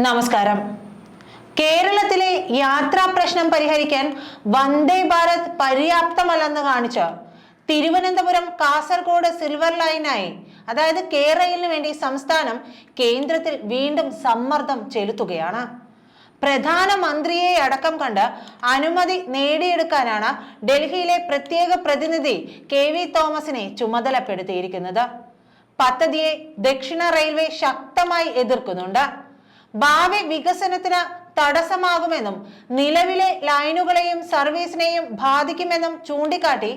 നമസ്കാരം. കേരളത്തിലെ യാത്രാ പ്രശ്നം പരിഹരിക്കാൻ വന്ദേ ഭാരത് പര്യാപ്തമല്ലെന്ന് കാണിച്ച് തിരുവനന്തപുരം കാസർഗോഡ് സിൽവർ ലൈനായി അതായത് കേരളയിലിന് വേണ്ടി സംസ്ഥാനം കേന്ദ്രത്തിൽ വീണ്ടും സമ്മർദ്ദം ചെലുത്തുകയാണ്. പ്രധാനമന്ത്രിയെ അടക്കം കണ്ട് അനുമതി നേടിയെടുക്കാനാണ് ഡൽഹിയിലെ പ്രത്യേക പ്രതിനിധി കെ വി തോമസിനെ ചുമതലപ്പെടുത്തിയിരിക്കുന്നത്. പദ്ധതിയെ ദക്ഷിണ റെയിൽവേ ശക്തമായി എതിർക്കുന്നുണ്ട്. ഭാവി വികസനത്തിന് തടസ്സമാകുമെന്നും നിലവിലെ ലൈനുകളെയും സർവീസിനെയും ബാധിക്കുമെന്നും ചൂണ്ടിക്കാട്ടി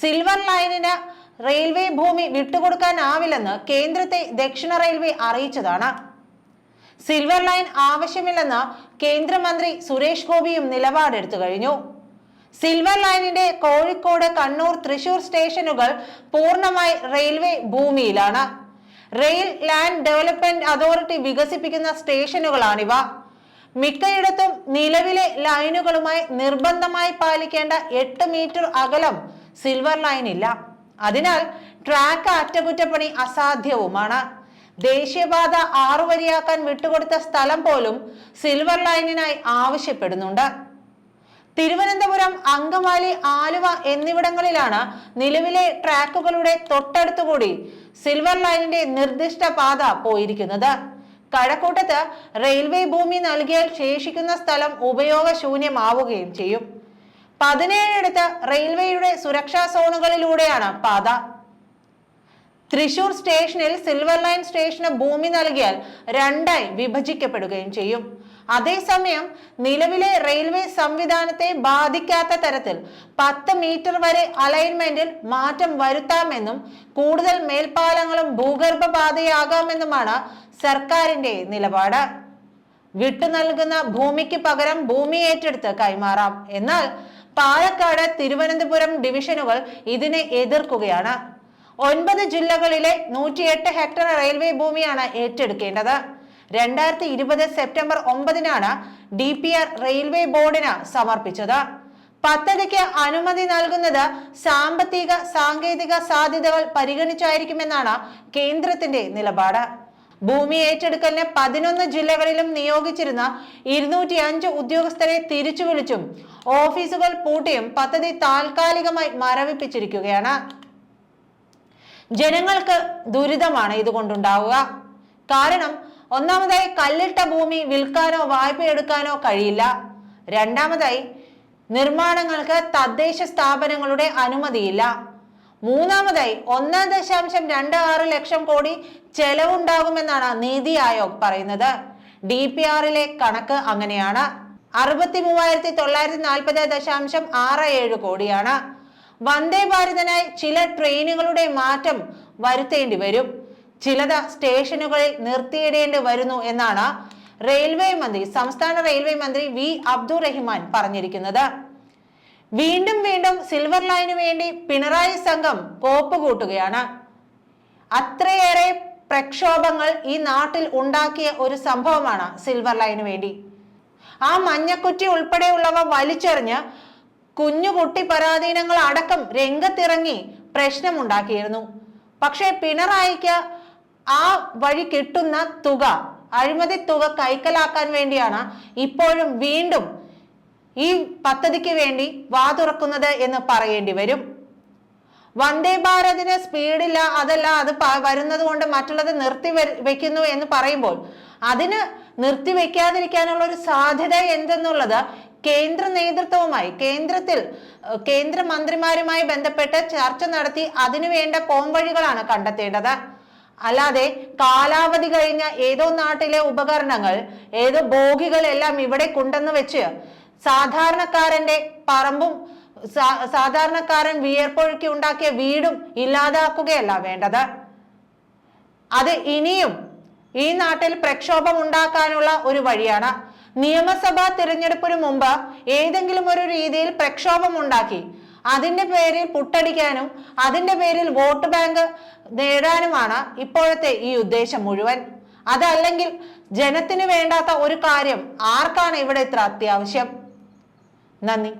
സിൽവർ ലൈനിന് റെയിൽവേ ഭൂമി വിട്ടുകൊടുക്കാനാവില്ലെന്ന് കേന്ദ്രത്തെ ദക്ഷിണ റെയിൽവേ അറിയിച്ചതാണ്. സിൽവർ ലൈൻ ആവശ്യമില്ലെന്ന് കേന്ദ്രമന്ത്രി സുരേഷ് ഗോപിയും നിലപാടെടുത്തു കഴിഞ്ഞു. സിൽവർ ലൈനിന്റെ കോഴിക്കോട് കണ്ണൂർ തൃശൂർ സ്റ്റേഷനുകൾ പൂർണമായി റെയിൽവേ ഭൂമിയിലാണ്. റെയിൽ ലാൻഡ് ഡെവലപ്മെന്റ് അതോറിറ്റി വികസിപ്പിക്കുന്ന സ്റ്റേഷനുകളാണിവ. മിക്കയിടത്തും നിലവിലെ ലൈനുകളുമായി നിർബന്ധമായി പാലിക്കേണ്ട എട്ട് മീറ്റർ അകലം സിൽവർ ലൈൻ ഇല്ല. അതിനാൽ ട്രാക്ക് അറ്റകുറ്റപ്പണി അസാധ്യവുമാണ്. ദേശീയപാത ആറുവരിയാക്കാൻ വിട്ടുകൊടുത്ത സ്ഥലം പോലും സിൽവർ ലൈനിനായി ആവശ്യപ്പെടുന്നുണ്ട്. തിരുവനന്തപുരം അങ്കമാലി ആലുവ എന്നിവിടങ്ങളിലാണ് നിലവിലെ ട്രാക്കുകളുടെ തൊട്ടടുത്തുകൂടി സിൽവർ ലൈനിന്റെ നിർദ്ദിഷ്ട പാത പോയിരിക്കുന്നത്. കഴക്കൂട്ടത്ത് റെയിൽവേ ഭൂമി നൽകിയാൽ ശേഷിക്കുന്ന സ്ഥലം ഉപയോഗശൂന്യമാവുകയും ചെയ്യും. പതിനേഴിടത്ത് റെയിൽവേയുടെ സുരക്ഷാ സോണുകളിലൂടെയാണ് പാത. തൃശൂർ സ്റ്റേഷനിൽ സിൽവർ ലൈൻ സ്റ്റേഷന് ഭൂമി നൽകിയാൽ രണ്ടായി വിഭജിക്കപ്പെടുകയും ചെയ്യും. അതേസമയം നിലവിലെ റെയിൽവേ സംവിധാനത്തെ ബാധിക്കാത്ത തരത്തിൽ പത്ത് മീറ്റർ വരെ അലൈൻമെന്റിൽ മാറ്റം വരുത്താമെന്നും കൂടുതൽ മേൽപ്പാലങ്ങളും ഭൂഗർഭ പാതയാകാമെന്നുമാണ് സർക്കാരിന്റെ നിലപാട്. വിട്ടു നൽകുന്ന ഭൂമിക്ക് പകരം ഭൂമി ഏറ്റെടുത്ത് കൈമാറാം. എന്നാൽ പാലക്കാട് തിരുവനന്തപുരം ഡിവിഷനുകൾ ഇതിനെ എതിർക്കുകയാണ്. ഒൻപത് ജില്ലകളിലെ നൂറ്റിയെട്ട് ഹെക്ടർ റെയിൽവേ ഭൂമിയാണ് ഏറ്റെടുക്കേണ്ടത്. രണ്ടായിരത്തി ഇരുപത് സെപ്റ്റംബർ ഒമ്പതിനാണ് ഡി പി ആർ റെയിൽവേ ബോർഡിന് സമർപ്പിച്ചത്. പദ്ധതിക്ക് അനുമതി നൽകുന്നത് സാമ്പത്തിക സാങ്കേതിക സാധ്യതകൾ പരിഗണിച്ചായിരിക്കുമെന്നാണ് കേന്ദ്രത്തിന്റെ നിലപാട്. ഭൂമി ഏറ്റെടുക്കലിന് പതിനൊന്ന് ജില്ലകളിലും നിയോഗിച്ചിരുന്ന ഇരുന്നൂറ്റി അഞ്ച് ഉദ്യോഗസ്ഥരെ തിരിച്ചു വിളിച്ചും ഓഫീസുകൾ പൂട്ടിയും പദ്ധതി താൽക്കാലികമായി മരവിപ്പിച്ചിരിക്കുകയാണ്. ജനങ്ങൾക്ക് ദുരിതമാണ് ഇതുകൊണ്ടുണ്ടാവുക. കാരണം ഒന്നാമതായി കല്ലിട്ട ഭൂമി വിൽക്കാനോ വായ്പ എടുക്കാനോ കഴിയില്ല. രണ്ടാമതായി നിർമ്മാണങ്ങൾക്ക് തദ്ദേശ സ്ഥാപനങ്ങളുടെ അനുമതിയില്ല. മൂന്നാമതായി ഒന്ന് ദശാംശം രണ്ട് ആറ് ലക്ഷം കോടി ചെലവുണ്ടാകുമെന്നാണ് നീതി ആയോഗ് പറയുന്നത്. ഡി പി ആറിലെ കണക്ക് അങ്ങനെയാണ്. അറുപത്തി മൂവായിരത്തി തൊള്ളായിരത്തി നാൽപ്പത് ദശാംശം ആറ് ഏഴ് കോടിയാണ്. വന്ദേ ഭാരതനായി ചില ട്രെയിനുകളുടെ മാറ്റം വരുത്തേണ്ടി വരും. ചിലത് സ്റ്റേഷനുകളിൽ നിർത്തിയിടേണ്ടി വരുന്നു എന്നാണ് റെയിൽവേ മന്ത്രി സംസ്ഥാന റെയിൽവേ മന്ത്രി വി. അബ്ദുൾ റഹ്മാൻ പറഞ്ഞിരിക്കുന്നത്. വീണ്ടും വീണ്ടും സിൽവർ ലൈനു വേണ്ടി പിണറായി സംഘം കോപ്പ് കൂട്ടുകയാണ്. അത്രയേറെ പ്രക്ഷോഭങ്ങൾ ഈ നാട്ടിൽ ഉണ്ടാക്കിയ ഒരു സംഭവമാണ് സിൽവർ ലൈനു വേണ്ടി. ആ മഞ്ഞക്കുറ്റി ഉൾപ്പെടെയുള്ളവ വലിച്ചെറിഞ്ഞ് കുഞ്ഞുകുട്ടി പരാധീനങ്ങൾ അടക്കം രംഗത്തിറങ്ങി പ്രശ്നമുണ്ടാക്കിയിരുന്നു. പക്ഷേ പിണറായിക്ക് ആ വഴി കിട്ടുന്ന തുക അഴിമതി തുക കൈക്കലാക്കാൻ വേണ്ടിയാണ് ഇപ്പോഴും വീണ്ടും ഈ പദ്ധതിക്ക് വേണ്ടി വാതുറക്കുന്നത് എന്ന് പറയേണ്ടി വരും. വന്ദേ ഭാരതിന് സ്പീഡില്ല അതല്ല അത് വരുന്നത് കൊണ്ട് മറ്റുള്ളത് നിർത്തി വെക്കുന്നു എന്ന് പറയുമ്പോൾ അതിന് നിർത്തി വെക്കാതിരിക്കാനുള്ള ഒരു സാധ്യത എന്തെന്നുള്ളത് കേന്ദ്ര നേതൃത്വവുമായി കേന്ദ്രത്തിൽ കേന്ദ്ര മന്ത്രിമാരുമായി ബന്ധപ്പെട്ട് ചർച്ച നടത്തി അതിനു വേണ്ട പോംവഴികളാണ് കണ്ടെത്തേണ്ടത്. അല്ലാതെ കാലാവധി കഴിഞ്ഞ ഏതോ നാട്ടിലെ ഉപകരണങ്ങൾ ഏതോ ബോഗികൾ എല്ലാം ഇവിടെ കൊണ്ടെന്ന് വെച്ച് സാധാരണക്കാരന്റെ പറമ്പും സാധാരണക്കാരൻ വിയർപ്പൊഴുക്കി ഉണ്ടാക്കിയ വീടും ഇല്ലാതാക്കുകയല്ല വേണ്ടത്. അത് ഇനിയും ഈ നാട്ടിൽ പ്രക്ഷോഭം ഉണ്ടാക്കാനുള്ള ഒരു വഴിയാണ്. നിയമസഭാ തിരഞ്ഞെടുപ്പിന് മുമ്പ് ഏതെങ്കിലും ഒരു രീതിയിൽ പ്രക്ഷോഭം ഉണ്ടാക്കി അതിന്റെ പേരിൽ പുട്ടടിക്കാനും അതിന്റെ പേരിൽ വോട്ട് ബാങ്ക് നേടാനുമാണ് ഇപ്പോഴത്തെ ഈ ഉദ്ദേശം മുഴുവൻ. അതല്ലെങ്കിൽ ജനത്തിന് വേണ്ടാത്ത ഒരു കാര്യം ആർക്കാണ് ഇവിടെ ഇത്ര അത്യാവശ്യം? നന്ദി.